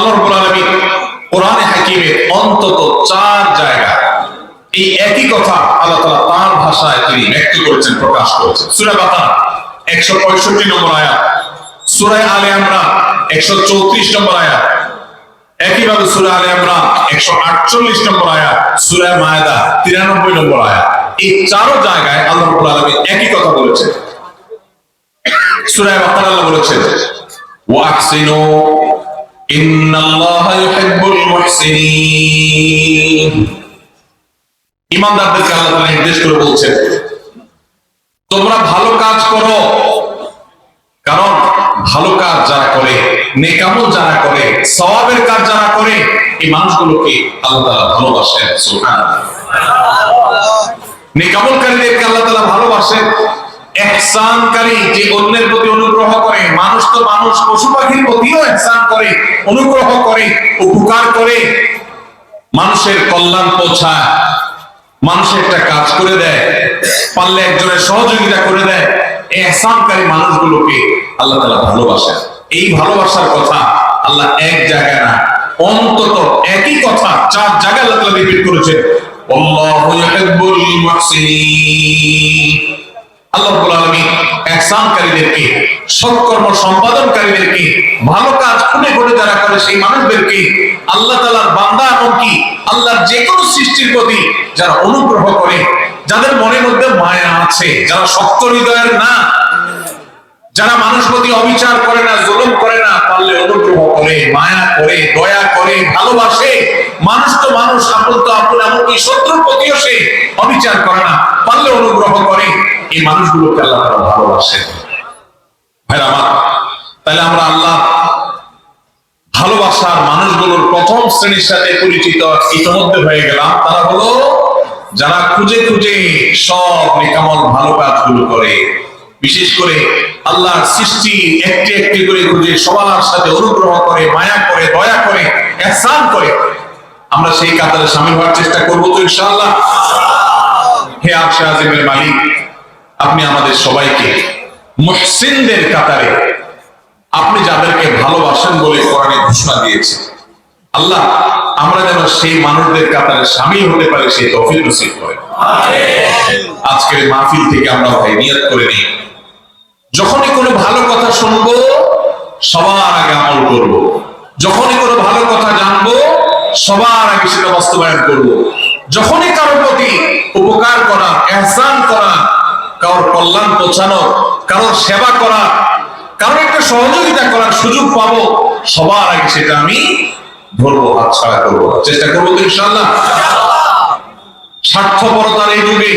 আল্লাহ রাব্বুল আলামিন কোরআনে হাকিমে অন্তত চার জায়গা এই একই কথা আল্লাহ তাআলা তার ভাষায় তিনি ব্যক্ত করেছেন, প্রকাশ করেছেন। সূরা বাকারা 165 নম্বর আয়াত। সূরা আলে ইমরান 134 নম্বর আয়াত। একইভাবে সূরা আলে ইমরান 148 নম্বর আয়াত। সূরা মায়দা 93 নম্বর আয়াত। এই চারো জায়গায় আল্লাহ রাব্বুল আলামিন একই কথা বলেছেন। সূরা বাকারা আল্লাহ বলেছেন ইউহিব্বুল মুহসিনিন নির্দেশ করে বলছেন, তোমরা ভালো কাজ করো। কারণ ভালো কাজ যারা করে, নেকামল যারা করে, সওয়াবের কাজ যারা করে, এই মানুষগুলোকে আল্লাহ তাআলা ভালোবাসেন নেকামলকারীদেরকে আল্লাহ তাআলা ভালোবাসেন। এহসানকারী যে অন্যের প্রতি অনুগ্রহ করে, মানুষ তো মানুষ, পশু পাখির প্রতিও এহসান করে, অনুগ্রহ করে, উপকার করে। মানুষের কল্যাণ পৌঁছায় মানুষের একটা কাজ করে দেয়, পারলে একজনের সহযোগিতা করে দেয়। এহসানকারী মানুষগুলোকে আল্লাহ তাআলা ভালোবাসেন। এই ভালোবাসার কথা আল্লাহ এক জায়গায় না, অন্তত একই কথা চার জায়গায় আল্লাহ রিপিট করেছেন। আল্লাহু আল্লাহ আলামিন ihsanকারীদেরকে সৎকর্ম ভালো কাজ খুনে যারা করে সেই মানুষদেরকে আল্লাহ বান্দা আল্লাহর সৃষ্টির প্রতি যারা অনুগ্রহ করে, যাদের মনের মধ্যে মায়া আছে, যারা শক্ত হৃদয়ের না, যারা মানুষ প্রতি অবিচার করে না, জুলুম করে না, পারলে অনুগ্রহ করে, মায়া করে, দয়া করে, ভালোবাসে মানুষ তো মানুষ আপন তো আপন এমনকি শত্রুর প্রতিও সে অবিচার করে না পারলে অনুগ্রহ করে। এই মানুষগুলোকে আল্লাহ তাআলা ভালোবাসে। ভাইরা আমার, তাহলে আমরা আল্লাহ ভালোবাসার মানুষগুলোর প্রথম শ্রেণির সাথে পরিচিত ইতিমধ্যে হয়ে গেলাম। তারা হলো যারা খুঁজে খুঁজে সব নিকামল ভালো কাজগুলো করে। বিশেষ করে আল্লাহর সৃষ্টি একটি একটি করে খুঁজে সবার সাথে অনুগ্রহ করে, মায়া করে, দয়া করে, এহসান করে। আমরা সেই কাতারে সামিল হওয়ার চেষ্টা করব তো ইনশাআল্লাহ। হে আরশে আজিমের মালিক, আপনি আমাদের সবাইকে মুহসিনদের কাতারে আপনি যাদেরকে ভালোবাসেন বলে কোরআনে ঘোষণা দিয়েছে, আল্লাহ আমরা যেন সেই মানুষদের কাতারে সামিল হতে পারি, সেই তফিল নসিব করে আজকের মাহফিল থেকে আমরা ভাই নিয়ত করে নিই। যখনই কোনো ভালো কথা শুনব, সবার আগে আমল করব। যখনই কোনো ভালো কথা জানব সবার আগে সেটা বাস্তবায়ন করব। যখনই কারোর প্রতি উপকার করা, এহসান করা, কারোর কল্যাণ পৌঁছানো, কারোর সেবা করা, কারোর একটা সহযোগিতা করার সুযোগ পাবো, সবার আগে সেটা আমি ধরবো, হাত ছাড়া করব। চেষ্টা করব তো ইনশাল্লাহ স্বার্থপরতার এই যুগে,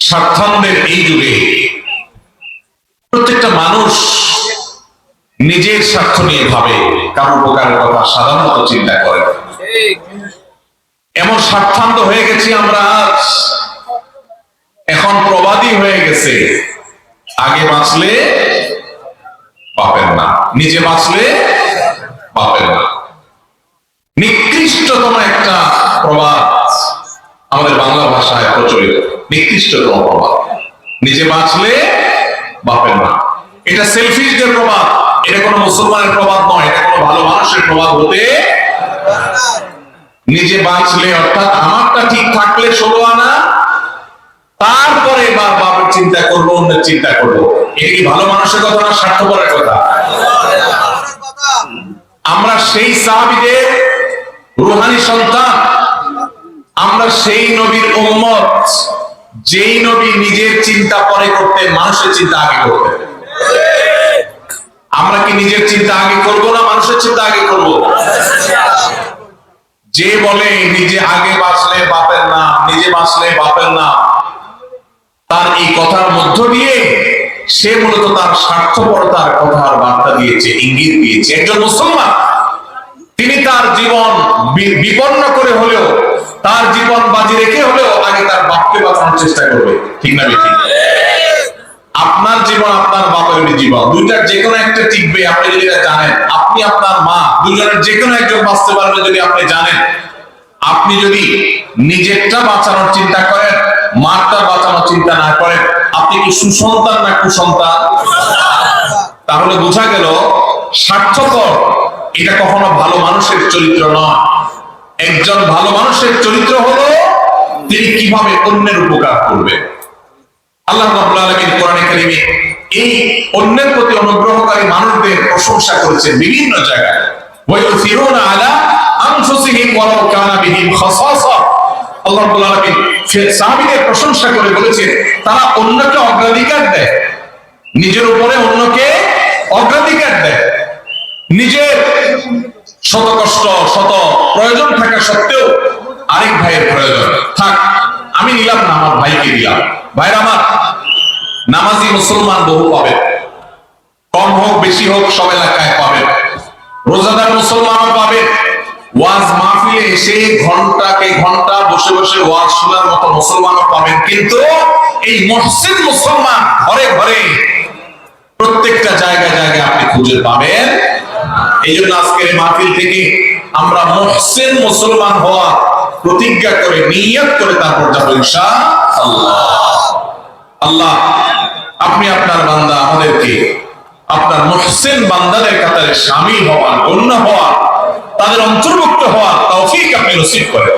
স্বার্থান্বের এই যুগে প্রত্যেকটা মানুষ নিজের স্বার্থ নিয়ে ভাবে কারও উপকারের কথা সাধারণত চিন্তা করে। এমন স্বার্থান্ত হয়ে গেছি আমরা এখন প্রবাদী হয়ে গেছে। আগে বাঁচলে পাবেন না, নিজে বাঁচলে পাবেন না। নিকৃষ্টতম একটা প্রবাদ আমাদের বাংলা ভাষায় প্রচলিত। নিকৃষ্টতম প্রবাদ। নিজে বাঁচলে বাপের না। এটা সেলফিশদের প্রবাদ। এটা কোনো মুসলমানের প্রবাদ নয়, এটা কোনো ভালো মানুষের প্রবাদ হতে নিজে বাঁচলে, অর্থাৎ আমারটা ঠিক থাকলে ষোলো আনা, তারপরে এবার বাপের চিন্তা করব, অন্যের চিন্তা করব। এটা কি ভালো মানুষের কথা না স্বার্থপরের কথা? আমরা সেই সাহাবিদের রুহানি সন্তান। আমরা সেই নবীর উম্মত, যেই নবী নিজের চিন্তা পরে করতেন, মানুষের চিন্তা আগে করতেন। আমরা কি নিজের চিন্তা আগে করব না মানুষের চিন্তা আগে করব? যে বলে নিজে আগে বাঁচলে বাপের নাম, নিজে বাঁচলে বাপের নাম, তার এই কথার মধ্য দিয়ে সে মূলত তার স্বার্থপরতার কথার বার্তা দিয়েছে, ইঙ্গিত দিয়েছে। একজন মুসলমান, তিনি তার জীবন বিপন্ন করে হলেও, তার জীবন বাজি রেখে হলেও আগে তার বাপকে বাঁচানোর চেষ্টা করবে। ঠিক না ঠিক জীবন আপনার বাপের জীবন। দুইটার যে কোনো একটা টিকবে, আপনি যদি জানেন। আপনি আপনার মা, দুজনের যে কোনো একজন বাঁচতে পারবে যদি আপনি জানেন। আপনি যদি নিজেরটা বাঁচানোর চিন্তা করেন, মারটা বাঁচানোর চিন্তা না করেন, আপনি কি সুসন্তান না কুসন্তান? তাহলে বোঝা গেল, স্বার্থপর এটা কখনো ভালো মানুষের চরিত্র নয়। একজন ভালো মানুষের চরিত্র হলো, তিনি কীভাবে অন্যের উপকার করবে। আল্লাহ রাব্বুল আলামিন অন্যের প্রতি অনুগ্রহকারী মানুষদের প্রশংসা করেছে বিভিন্ন জায়গায়। প্রশংসা করে বলেছেন, তারা অন্যকে অগ্রাধিকার দেয়, নিজের উপরে অন্যকে অগ্রাধিকার দেয়। নিজের শত কষ্ট, শত প্রয়োজন থাকা সত্ত্বেও আরেক ভাইয়ের প্রয়োজন। থাক, আমি নিলাম না, আমার ভাইকে দিলাম। ভাইরা আমার নামাজি মুসলমান বহু পাবে কম হোক, বেশি হোক, সব এলাকায় পাবে রোজাদার মুসলমানও পাবে ওয়াজ মাহফিলে এসে ঘন্টাকে ঘণ্টা বসে বসে ওয়াজ শোনার মতো মুসলমানও পাবেন। কিন্তু এই মসজিদ মুসলমান ঘরে ঘরে প্রত্যেকটা জায়গায় জায়গায় আপনি খুঁজে পাবেন। এই জন্য আজকের মাহফিল থেকে আমরা মহসেন মুসলমান হওয়া প্রতিজ্ঞা করে, নিয়ত করে তারপর যাব ইনশাআল্লাহ। আল্লাহ, আপনি আপনার বান্দা আমাদেরকে আপনার মোহসেন বান্দাদের কাতারে সামিল হওয়া গণ্য হওয়া, তাদের অন্তর্ভুক্ত হওয়ার তৌফিক আপনি রসিদ করেন।